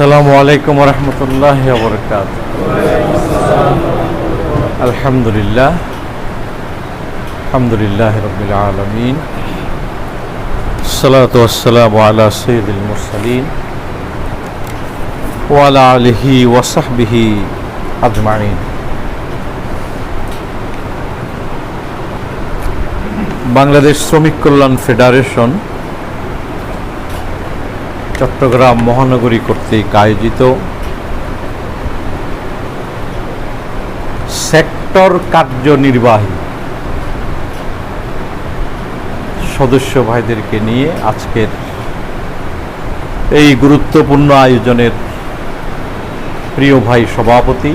আসসালামু আলাইকুম রহমতুল্লাহ বরকাত আলহামদুলিল্লাহ আলহামদুলিল্লাহ রবিল আলমিন। সালাত ওয়াসালাম আলা সৈয়দুল মুরসালিন ওয়ালা আলিহি ওয়াসাহবিহি আজমাইন। বাংলাদেশ শ্রমিক কল্যাণ ফেডারেশন চট্টগ্রাম মহানগরী কর্তৃক আয়োজিত সেক্টর কার্যনির্বাহী সদস্য ভাইদেরকে নিয়ে আজকের এই গুরুত্বপূর্ণ আয়োজনের প্রিয় ভাই সভাপতি,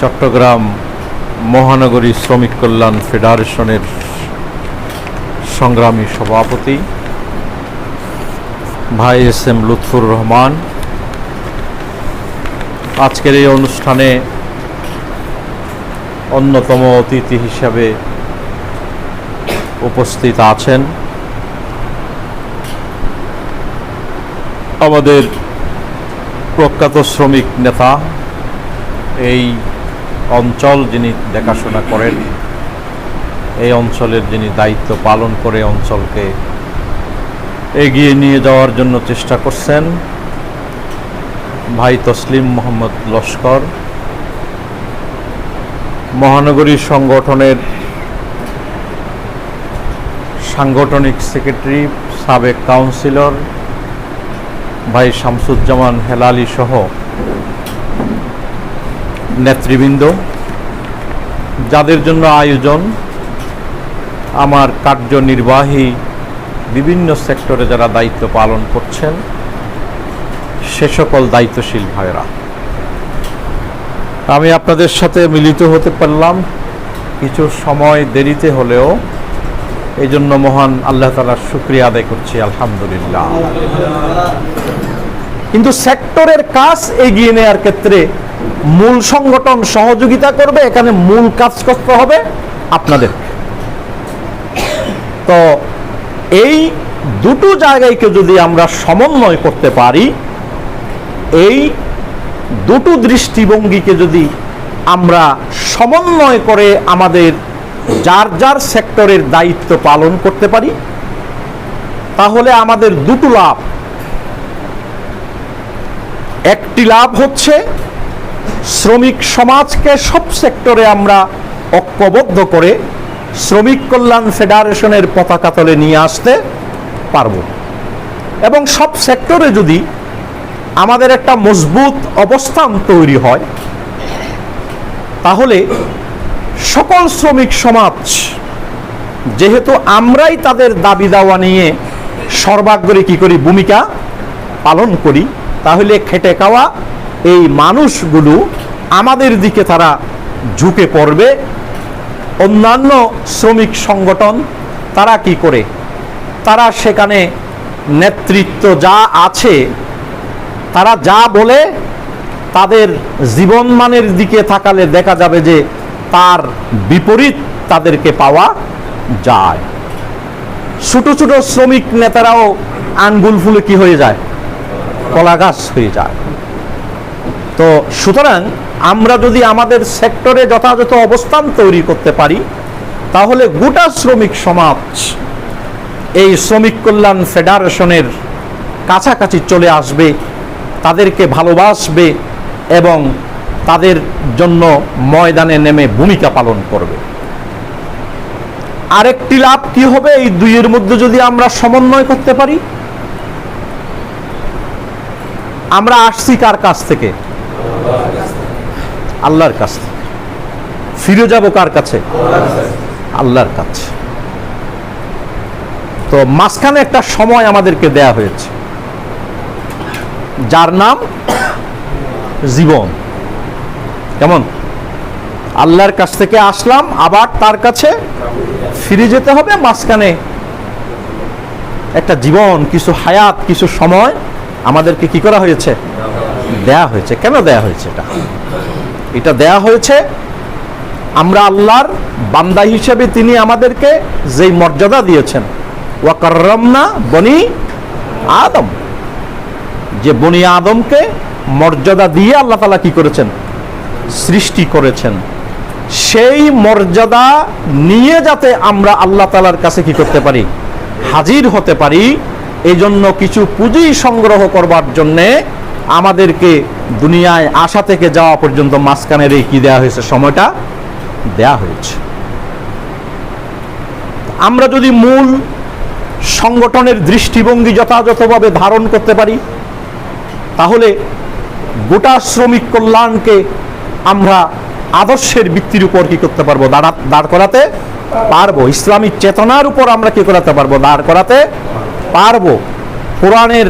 চট্টগ্রাম মহানগরী শ্রমিক কল্যাণ ফেডারেশনের সংগ্রামী সভাপতি ভাই এস এম লুৎফুর রহমান। আজকের এই অনুষ্ঠানে অন্যতম অতিথি হিসাবে উপস্থিত আছেন। আমাদের প্রখ্যাত শ্রমিক নেতা এই অঞ্চল যিনি দেখাশোনা করেন, এই অঞ্চলের যিনি দায়িত্ব পালন করে অঞ্চলকে এগিয়ে নিয়ে যাওয়ার জন্য চেষ্টা করছেন ভাই তসলিম মোহাম্মদ লস্কর। মহানগরী সংগঠনের সাংগঠনিক সেক্রেটারি, সাবেক কাউন্সিলর ভাই শামসুজ্জামান হেলালি সহ নেতৃবৃন্দ। যাদের জন্য আয়োজন আমার কার্যনির্বাহী বিভিন্ন সেক্টরে যারা দায়িত্ব পালন করছেন, সে সকল দায়িত্বশীল ভাইরা আমি আপনাদের সাথে মিলিত হতে পারলাম। কিছু সময় দেরিতে হলেও এই জন্য মহান আল্লাহ তালার শুক্রিয়া আদায় করছি, আলহামদুলিল্লাহ। কিন্তু সেক্টরের কাজ এগিয়ে নেওয়ার ক্ষেত্রে মূল সংগঠন সহযোগিতা করবে, এখানে মূল কাজ করতে হবে আপনাদের। তো এই দুটো জায়গায়কে যদি আমরা সমন্বয় করতে পারি, এই দুটো দৃষ্টিভঙ্গিকে যদি আমরা সমন্বয় করে আমাদের যার যার সেক্টরের দায়িত্ব পালন করতে পারি, তাহলে আমাদের দুটো লাভ। একটি লাভ হচ্ছে শ্রমিক সমাজকে সব সেক্টরে আমরা ঐক্যবদ্ধ করে শ্রমিক কল্যাণ ফেডারেশনের পতাকা তলে নিয়ে আসতে পারব। এবং সব সেক্টরে যদি আমাদের একটা মজবুত অবস্থান তৈরি হয়, তাহলে সকল শ্রমিক সমাজ, যেহেতু আমরাই তাদের দাবি দাওয়া নিয়ে সর্বাগ্রে কি করি, ভূমিকা পালন করি, তাহলে খেটে খাওয়া এই মানুষগুলো আমাদের দিকে তারা ঝুঁকে পড়বে। অন্যান্য শ্রমিক সংগঠন, তারা কি করে? তারা সেখানে নেতৃত্ব যা আছে, তারা যা বলে, তাদের জীবনমানের দিকে তাকালে দেখা যাবে যে তার বিপরীত তাদেরকে পাওয়া যায়। ছোট ছোট শ্রমিক নেতারাও আঙ্গুল ফুলে কি হয়ে যায়? কলা গাছ হয়ে যায়। তো সুতরাং আমরা যদি আমাদের সেক্টরে যথাযথ অবস্থান তৈরি করতে পারি, তাহলে গোটা শ্রমিক সমাজ এই শ্রমিক কল্যাণ ফেডারেশনের কাছাকাছি চলে আসবে, তাদেরকে ভালোবাসবে এবং তাদের জন্য ময়দানে নেমে ভূমিকা পালন করবে। আরেকটি লাভ কি হবে? এই দুইয়ের মধ্যে যদি আমরা সমন্বয় করতে পারি। আমরা আসছি কার কাছ থেকে? আল্লাহর কাছ থেকে। ফিরে যাব কার কাছে? আল্লাহর কাছে। তো মাঝখানে একটা সময় আমাদেরকে দেয়া হয়েছে। যার নাম জীবন। কেমন? আল্লাহর কাছ থেকে আসলাম, আবার তার কাছে ফিরে যেতে হবে। মাঝখানে একটা জীবন, কিছু হায়াত, কিছু সময় আমাদেরকে কি করা হয়েছে? দেয়া হয়েছে। কেন দেয়া হয়েছে এটা? এটা দেয়া হয়েছে, আমরা আল্লাহর বান্দা হিসেবে তিনি আমাদেরকে যেই মর্যাদা দিয়েছেন ওয়াকাররামনা বনি আদম। যে বনি আদমকে মর্যাদা দিয়ে আল্লাহ তালা কি করেছেন? সৃষ্টি করেছেন। সেই মর্যাদা নিয়ে যাতে আমরা আল্লাহ তালার কাছে কি করতে পারি? হাজির হতে পারি। এই জন্য কিছু পুঁজি সংগ্রহ করবার জন্যে আমাদেরকে দুনিয়ায় আসা থেকে যাওয়া পর্যন্ত মাঝখানের এই কি দেওয়া হয়েছে? সময়টা দেয়া হয়েছে। আমরা যদি মূল সংগঠনের দৃষ্টিভঙ্গি যথাযথভাবে ধারণ করতে পারি, তাহলে গোটা শ্রমিক কল্যাণকে আমরা আদর্শের ভিত্তির উপর কি করতে পারব? দাঁড়া, দাঁড় করাতে পারব। ইসলামী চেতনার উপর আমরা কি করাতে পারব? দাঁড় করাতে পারব। কোরআনের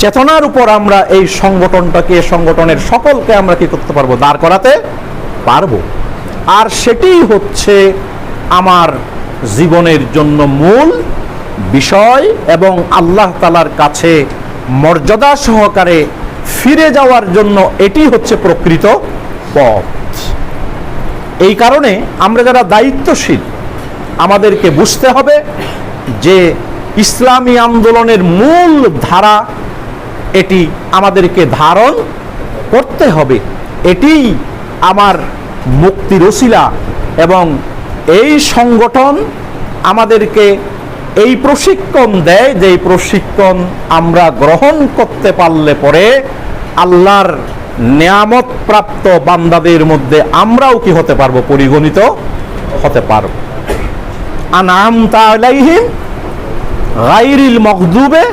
চেতনার উপর আমরা এই সংগঠনটাকে, সংগঠনের সকলকে আমরা কি করতে পারব? দাঁড় করাতে পারব। আর সেটি হচ্ছে আমার জীবনের জন্য মূল বিষয় এবং আল্লাহ তালার কাছে মর্যাদা সহকারে ফিরে যাওয়ার জন্য এটি হচ্ছে প্রকৃত পথ। এই কারণে আমরা যারা দায়িত্বশীল, আমাদেরকে বুঝতে হবে যে ইসলামী আন্দোলনের মূল ধারা এটি আমাদেরকে ধারণ করতে হবে। এটি আমার মুক্তির ওসিলা এবং এই সংগঠন আমাদেরকে এই প্রশিক্ষণ দেয় যে প্রশিক্ষণ আমরা গ্রহণ করতে পারলে পরে আল্লাহর নিয়ামত প্রাপ্ত বান্দাদের মধ্যে আমরাও কি হতে পারব, পরিগণিত হতে পারব। আনাম আলাইহিম গাইরিল মখদুবে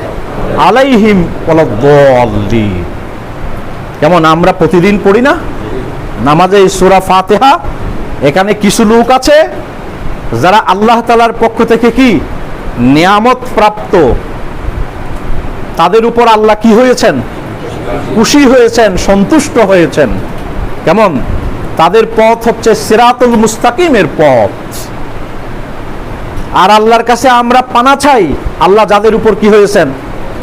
আলাইহিম ওয়ালাদ্দাল্লিন। যেমন আমরা প্রতিদিন পড়ি না? নামাজে সুরা ফাতেহা, এখানে কিছু লোক আছে যারা আল্লাহ তালার পক্ষ থেকে কি? নিয়ামত প্রাপ্ত। তাদের উপর আল্লাহ কি হয়েছেন? খুশি হয়েছেন, সন্তুষ্ট হয়েছেন। কেমন? তাদের পথ হচ্ছে সিরাতুল মুস্তাকিমের পথ। আর আল্লাহর কাছে আমরা পানা চাই। আল্লাহ যাদের উপর কি হয়েছেন?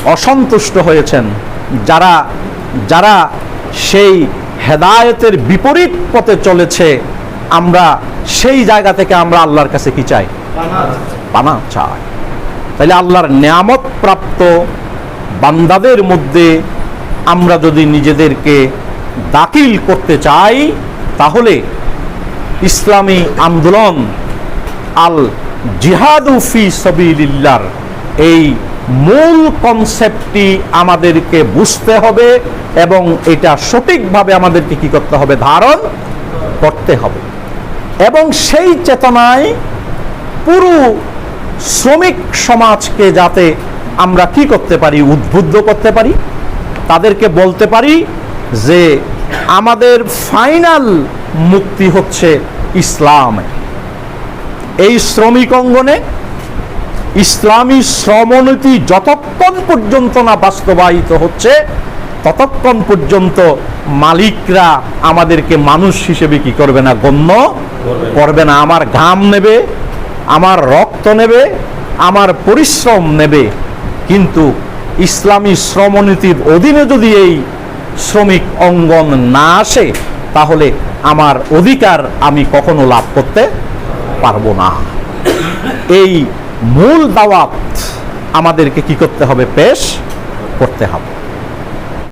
অসন্তুষ্ট হয়েছেন। যারা যারা সেই হেদায়েতের বিপরীত পথে চলেছে আমরা সেই জায়গা থেকে আমরা আল্লাহর কাছে কি চাই? পানা চাই। তাহলে আল্লাহর নিয়ামত প্রাপ্ত বান্দাদের মধ্যে আমরা যদি নিজেদেরকে দাখিল করতে চাই তাহলে ইসলামী আন্দোলন আল জিহাদু ফি সবিলিল্লার এই মূল কনসেপ্টটি আমাদেরকে বুঝতে হবে এবং এটা সঠিকভাবে আমাদেরকে কি করতে হবে? ধারণ করতে হবে। এবং সেই চেতনায় পুরো শ্রমিক সমাজকে যাতে আমরা কি করতে পারি? উদ্বুদ্ধ করতে পারি। তাদেরকে বলতে পারি যে, আমাদের ফাইনাল মুক্তি হচ্ছে ইসলাম। এই শ্রমিক অঙ্গনে ইসলামী শ্রমনীতি যতক্ষণ পর্যন্ত না বাস্তবায়িত হচ্ছে ততক্ষণ পর্যন্ত মালিকরা আমাদেরকে মানুষ হিসেবে কি করবে না গণ্য করবে না। আমার ঘাম নেবে আমার রক্ত নেবে আমার পরিশ্রম নেবে। কিন্তু ইসলামী শ্রমনীতির অধীনে যদি এই শ্রমিক অঙ্গন না আসে তাহলে আমার অধিকার আমি কখনো লাভ করতে পারব না। এই মূল দাওয়াত আমাদেরকে কি করতে হবে? পেশ করতে হবে।